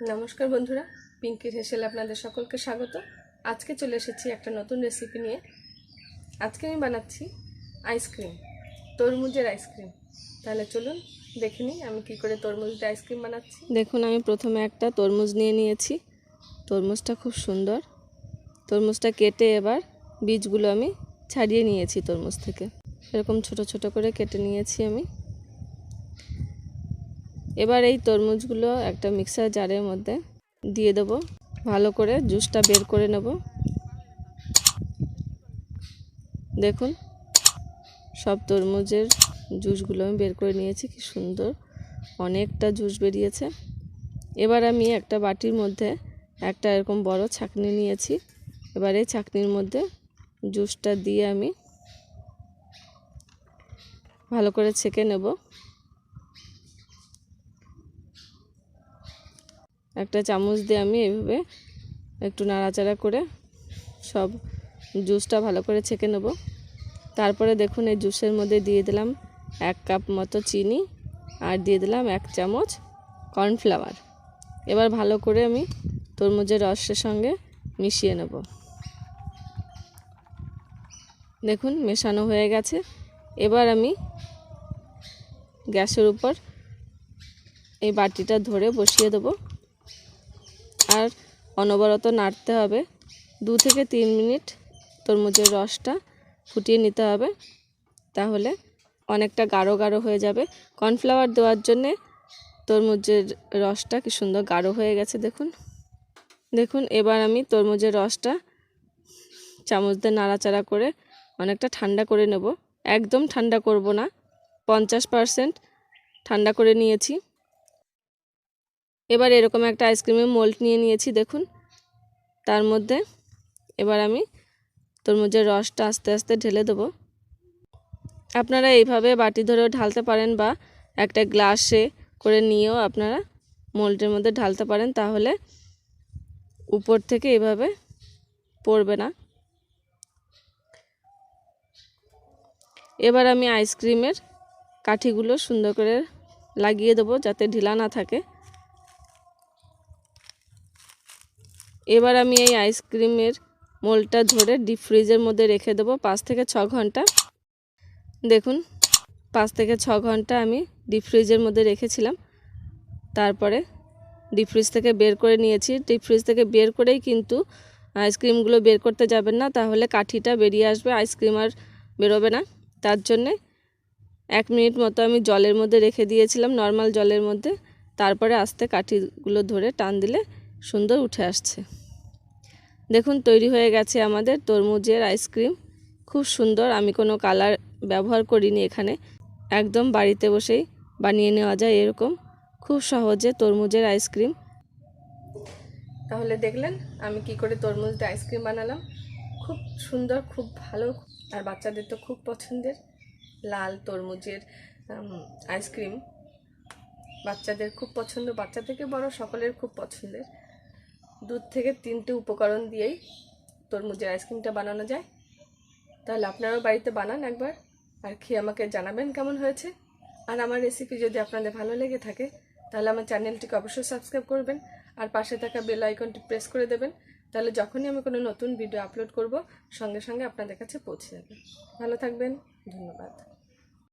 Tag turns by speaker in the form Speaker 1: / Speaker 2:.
Speaker 1: নমস্কার বন্ধুরা পিঙ্কির হেসেল আপনাদের সকলকে স্বাগত। আজকে চলে এসেছি একটা নতুন রেসিপি নিয়ে। আজকে আমি বানাচ্ছি আইসক্রিম তরমুজের আইসক্রিম তাহলে চলুন দেখে নিই আমি কী করে তরমুজের আইসক্রিম বানাচ্ছি। দেখুন, আমি প্রথমে একটা তরমুজ নিয়ে নিয়েছি। তরমুজটা খুব সুন্দর। তরমুজটা কেটে এবার বীজগুলো আমি ছাড়িয়ে নিয়েছি তরমুজ থেকে। এরকম ছোট ছোট করে কেটে নিয়েছি আমি। এবার এই তরমুজগুলো একটা মিক্সার জারের মধ্যে দিয়ে দেব। ভালো করে জুসটা বের করে নেব। দেখুন, সব তরমুজের জুসগুলো আমি বের করে নিয়েছি, কি সুন্দর। অনেকটা জুস বেরিয়েছে। এবার আমি একটা বাটির মধ্যে একটা এরকম বড় ছাকনি নিয়েছি। এবার এই ছাকনির মধ্যে জুসটা দিয়ে আমি ভালো করে ছেঁকে নেব। একটা চামচ দিয়ে আমি এভাবে একটু নাড়াচাড়া করে সব জুসটা ভালো করে ছেঁকে নেব। তারপরে দেখুন এই জুসের মধ্যে দিয়ে দিলাম এক কাপ মতো চিনি আর দিয়ে দিলাম এক চামচ কর্নফ্লাওয়ার। এবার ভালো করে আমি তরমুজের রসের সঙ্গে মিশিয়ে নেব। দেখুন মেশানো হয়ে গেছে। এবার আমি গ্যাসের উপর এই বাটিটা ধরে বসিয়ে দেবো। আর অনবরত নাড়তে হবে। দু থেকে তিন মিনিট তরমুজের রসটা ফুটিয়ে নিতে হবে। তাহলে অনেকটা গাঢ় গাঢ় হয়ে যাবে। কর্নফ্লাওয়ার দেওয়ার জন্যে তরমুজের রসটা কি সুন্দর গাঢ় হয়ে গেছে, দেখুন। দেখুন, এবার আমি তরমুজের রসটা চামচ দিয়ে নাড়াচাড়া করে অনেকটা ঠান্ডা করে নেব। একদম ঠান্ডা করব না। পঞ্চাশ পারসেন্ট ঠান্ডা করে নিয়েছি। এবার এরকম একটা আইসক্রিমের মোল্ড নিয়ে নিয়েছি, দেখুন। তার মধ্যে এবার আমি তরমুজের রসটা আস্তে আস্তে ঢেলে দেবো। আপনারা এইভাবে বাটি ধরেও ঢালতে পারেন বা একটা গ্লাসে করে নিয়েও আপনারা মোল্ডের মধ্যে ঢালতে পারেন, তাহলে উপর থেকে এভাবে পড়বে না। এবার আমি আইসক্রিমের কাঠিগুলো সুন্দর করে লাগিয়ে দেবো যাতে ঢিলা না থাকে। এবার আমি এই আইসক্রিমের মোলটা ধরে ডিপ ফ্রিজের মধ্যে রেখে দেবো পাঁচ থেকে ছ ঘণ্টা। দেখুন, পাঁচ থেকে ছ ঘণ্টা আমি ডিপ ফ্রিজের মধ্যে রেখেছিলাম। তারপরে ডিপ ফ্রিজ থেকে বের করে নিয়েছি। ডিপ ফ্রিজ থেকে বের করেই কিন্তু আইসক্রিমগুলো বের করতে যাবেন না, তাহলে কাঠিটা বেরিয়ে আসবে, আইসক্রিম আর বেরোবে না। তার জন্যে এক মিনিট মতো আমি জলের মধ্যে রেখে দিয়েছিলাম, নর্মাল জলের মধ্যে। তারপরে আস্তে কাঠিগুলো ধরে টান দিলে সুন্দর উঠে আসছে। দেখুন, তৈরি হয়ে গেছে আমাদের তরমুজের আইসক্রিম খুব সুন্দর, আমি কোনো কালার ব্যবহার করিনি এখানে। একদম বাড়িতে বসেই বানিয়ে নেওয়া যায় এরকম। খুব সহজে তরমুজের আইসক্রিম তাহলে দেখলেন, আমি কি করে তরমুজ দিয়ে আইসক্রিম বানালাম। খুব সুন্দর, খুব ভালো। আর বাচ্চাদের তো খুব পছন্দের লাল তরমুজের আইসক্রিম বাচ্চাদের খুব পছন্দ, বাচ্চা থেকে বড় সকলের খুব পছন্দের। দুধ থেকে তিনটে উপকরণ দিয়েই তরমুজের আইসক্রিমটা বানানো যায়। তাহলে আপনারাও বাড়িতে বানান একবার আর খেয়ে আমাকে জানাবেন কেমন হয়েছে। আর আমার রেসিপি যদি আপনাদের ভালো লেগে থাকে, তাহলে আমার চ্যানেলটিকে অবশ্যই সাবস্ক্রাইব করবেন আর পাশে থাকা বেল আইকনটি প্রেস করে দেবেন। তাহলে যখনই আমি কোনো নতুন ভিডিও আপলোড করব, সঙ্গে সঙ্গে আপনাদের কাছে পৌঁছে যাবে। ভালো থাকবেন, ধন্যবাদ।